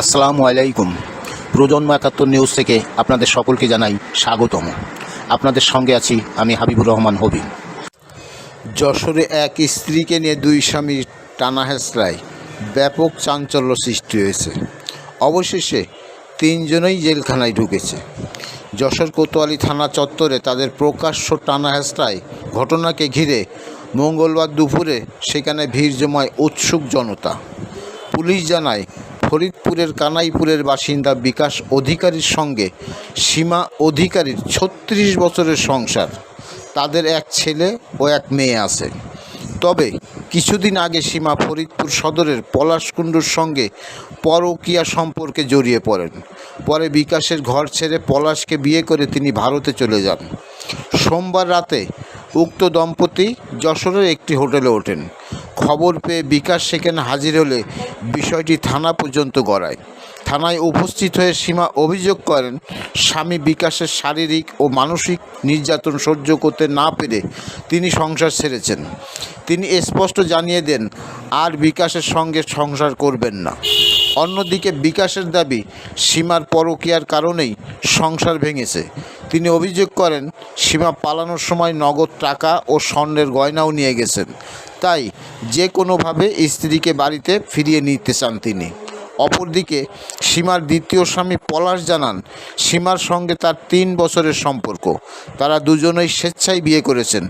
আসসালামু আলাইকুম। প্রজন্ম একাত্তর নিউজ থেকে আপনাদের সকলকে জানাই স্বাগতম। আপনাদের সঙ্গে আছি আমি হাবিবুর রহমান হবি। যশোরে এক স্ত্রীকে নিয়ে দুই স্বামীর টানা হেঁচড়ায় ব্যাপক চাঞ্চল্য সৃষ্টি হয়েছে। অবশেষে তিনজনেই জেলখানায় ঢুকেছে। যশোর কোতোয়ালি থানা চত্বরে তাদের প্রকাশ্য টানা হেঁচড়ায় ঘটনাকে ঘিরে মঙ্গলবার দুপুরে সেখানে ভিড় জমায় উৎসুক জনতা। পুলিশ জানায় ফরিদপুরের কানাইপুরের বাসিন্দা বিকাশ অধিকারীর সঙ্গে সীমা অধিকারীর ছত্রিশ বছরের সংসার। তাদের এক ছেলে ও এক মেয়ে আছে। তবে কিছুদিন আগে সীমা ফরিদপুর সদরের পলাশকুণ্ডুর সঙ্গে পরকীয়া সম্পর্কে জড়িয়ে পড়েন। পরে বিকাশের ঘর ছেড়ে পলাশকে বিয়ে করে তিনি ভারতে চলে যান। সোমবার রাতে উক্ত দম্পতি যশোরের একটি হোটেলে ওঠেন। খবর পেয়ে বিকাশ সেখানে হাজির হলে বিষয়টি থানা পর্যন্ত গড়ায়। থানায় উপস্থিত হয়ে সীমা অভিযোগ করেন, স্বামী বিকাশের শারীরিক ও মানসিক নির্যাতন সহ্য করতে না পেরে তিনি সংসার ছেড়েছেন। তিনি স্পষ্ট জানিয়ে দেন, আর বিকাশের সঙ্গে সংসার করবেন না। অন্যদিকে বিকাশের দাবি, সীমার পরকীয়ার কারণেই সংসার ভেঙেছে। তিনি অভিযোগ করেন, সীমা পালানোর সময় নগদ টাকা ও স্বর্ণের গয়নাও নিয়ে গেছেন। তাই যে কোনোভাবে স্ত্রীকে বাড়িতে ফিরিয়ে নিতে চান তিনি। অপরদিকে সীমার দ্বিতীয় স্বামী পলাশ জানান, সীমার সঙ্গে তার তিন বছরের সম্পর্ক। তারা দুজনেই স্বেচ্ছায় বিয়ে করেছেন।